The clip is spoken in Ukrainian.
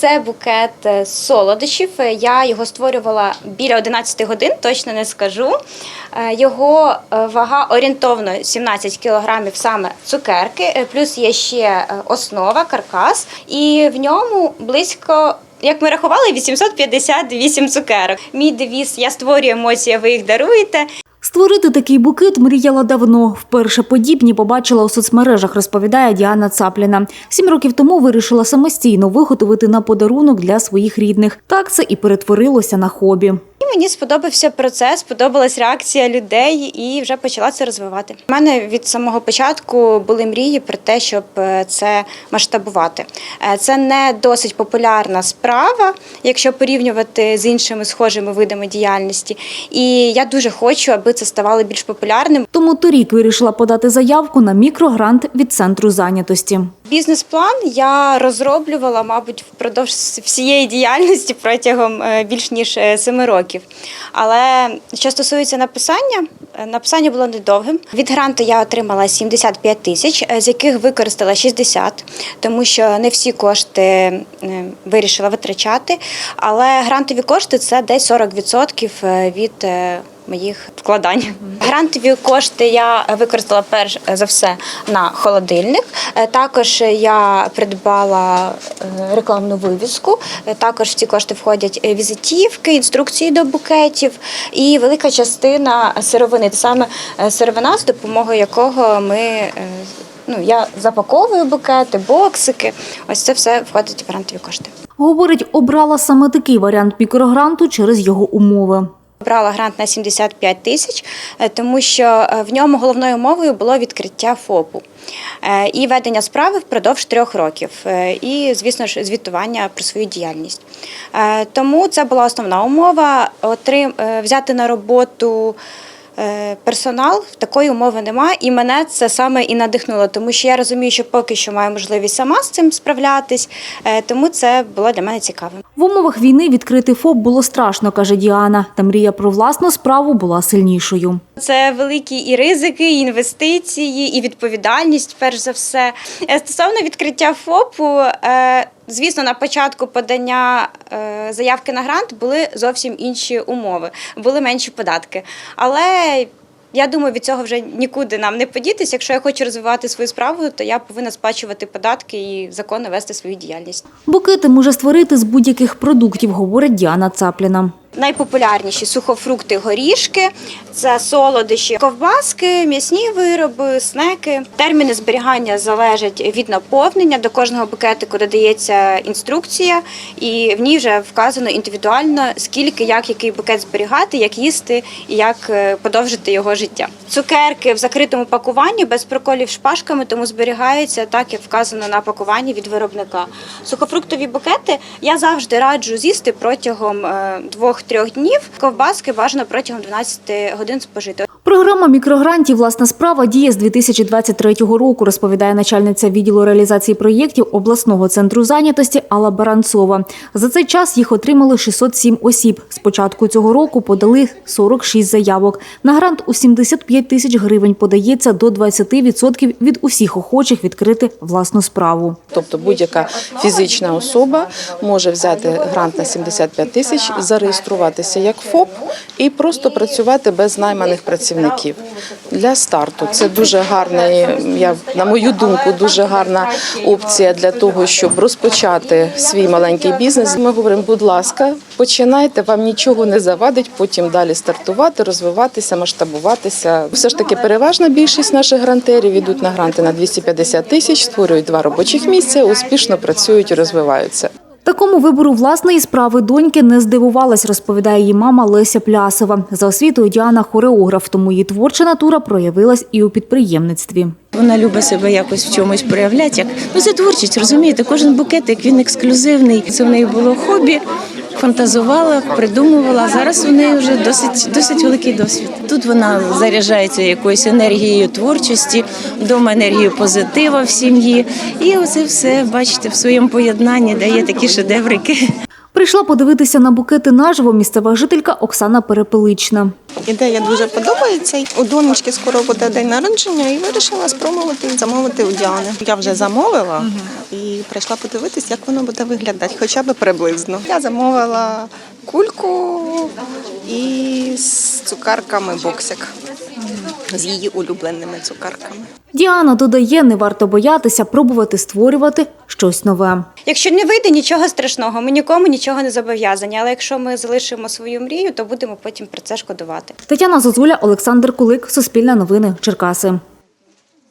Це букет е, солодощів. Е, Я його створювала біля 11 годин, точно не скажу. Е, Його вага орієнтовно 17 кілограмів саме цукерки, плюс є ще основа, каркас, і в ньому близько. Як ми рахували, 858 цукерок. Мій девіз Я створюю емоції, ви їх даруєте. Створити такий букет мріяла давно. Вперше подібні побачила у соцмережах, розповідає Діана Цапліна. Сім років тому вирішила самостійно виготовити на подарунок для своїх рідних. Так це і перетворилося на хобі. І мені сподобався процес, сподобалась реакція людей, і вже почала це розвивати. У мене від самого початку були мрії про те, щоб е, це масштабувати. Е, Це не досить популярна справа, якщо порівнювати з іншими схожими видами діяльності. І я дуже хочу, аби це ставало більш популярним. Тому торік вирішила подати заявку на мікрогрант від центру зайнятості. Бізнес-план я розроблювала, мабуть, впродовж всієї діяльності протягом е, більш ніж семи років. Але що стосується написання, е, написання було недовгим. Від гранту я отримала 75 тисяч, е, з яких використала 60, тому що не всі кошти е, вирішила витрачати. Але грантові кошти це десь 40% е, від. Моїх вкладань. Грантові кошти я використала перш за все на холодильник. Е, Також я придбала е, рекламну вивіску. Е, Також в ці кошти входять візитівки, інструкції до букетів і велика частина сировини. Саме сировина, з допомогою якого ми ну я запаковую букети, боксики. Ось це все входить в грантові кошти. Говорить, обрала саме такий варіант мікрогранту через його умови. Брала грант на 75 тисяч, е, тому що е, в ньому головною умовою було відкриття ФОПу е, і ведення справи впродовж трьох років, і, звісно ж, звітування про свою діяльність. Тому це була основна умова отрим- взяти на роботу. Е, Персонал такої умови немає, і мене це саме і надихнуло, тому що я розумію, що поки що маю можливість сама з цим справлятись, е, тому це було для мене цікавим. В умовах війни відкрити ФОП було страшно, каже Діана. Та мрія про власну справу була сильнішою. Це великі і ризики, і інвестиції, і відповідальність, перш за все. Е, Стосовно відкриття ФОПу, е, звісно, на початку подання е, заявки на грант були зовсім інші умови, були менші податки. Але я думаю, від цього вже нікуди нам не подітись. Якщо я хочу розвивати свою справу, то я повинна сплачувати податки і законно вести свою діяльність. Букети може створити з будь-яких продуктів, говорить Діана Цапліна. Найпопулярніші сухофрукти, горішки, це солодощі, ковбаски, м'ясні вироби, снеки. Терміни зберігання залежать від наповнення. До кожного букетику додається інструкція, і в ній вже вказано індивідуально, скільки як який букет зберігати, як їсти і як е, подовжити його життя. Цукерки в закритому пакуванні без проколів шпажками, тому зберігаються так, як вказано на пакуванні від виробника. Сухофруктові букети я завжди раджу з'їсти протягом е, двох. 2-3 днів. Ковбаски важно протягом 12 годин спожити. Програма мікрогрантів Власна справа діє з 2023 року, розповідає начальниця відділу реалізації проєктів обласного центру зайнятості Алла Баранцова. За цей час їх отримали 607 осіб. З початку цього року подали 46 заявок. На грант у 75 тисяч гривень подається до 20% від усіх охочих відкрити власну справу. Тобто будь-яка фізична особа може взяти грант на 75 тисяч, зареєструватися як ФОП і просто працювати без найманих працівників. Для старту це дуже гарний, я на мою думку, дуже гарна опція для того, щоб розпочати свій маленький бізнес. Ми говоримо, будь ласка, починайте, вам нічого не завадить, потім далі стартувати, розвиватися, масштабуватися. Все ж таки, переважна більшість наших грантерів йдуть на гранти на 250 тисяч, створюють два робочих місця, успішно працюють і розвиваються. Такому вибору власної справи доньки не здивувалась, розповідає її мама Леся Плясова. За освітою Діана хореограф, тому її творча натура проявилась і у підприємництві. Вона любить себе якось в чомусь проявляти. Як ну це творчість, розумієте? Кожен букетик він ексклюзивний. Це в неї було хобі, фантазувала, придумувала. Зараз у неї вже досить досить великий досвід. Тут вона заряджається якоюсь енергією творчості, вдома енергією позитива в сім'ї. І оце все бачите в своєму поєднанні дає такі шедеврики. Прийшла подивитися на букети наживо місцева жителька Оксана Перепелична. Ідея дуже подобається. У донечки скоро буде день народження і вирішила спробувати замовити у Діани. Я вже замовила і прийшла подивитись, як воно буде виглядати, хоча б приблизно. Я замовила кульку і з цукарками боксик. З її улюбленими цукарками. Діана додає, не варто боятися пробувати створювати щось нове. Якщо не вийде, нічого страшного, ми нікому нічого не зобов'язані. Але якщо ми залишимо свою мрію, то будемо потім про це шкодувати. Тетяна Зозуля, Олександр Кулик, Суспільне новини, Черкаси.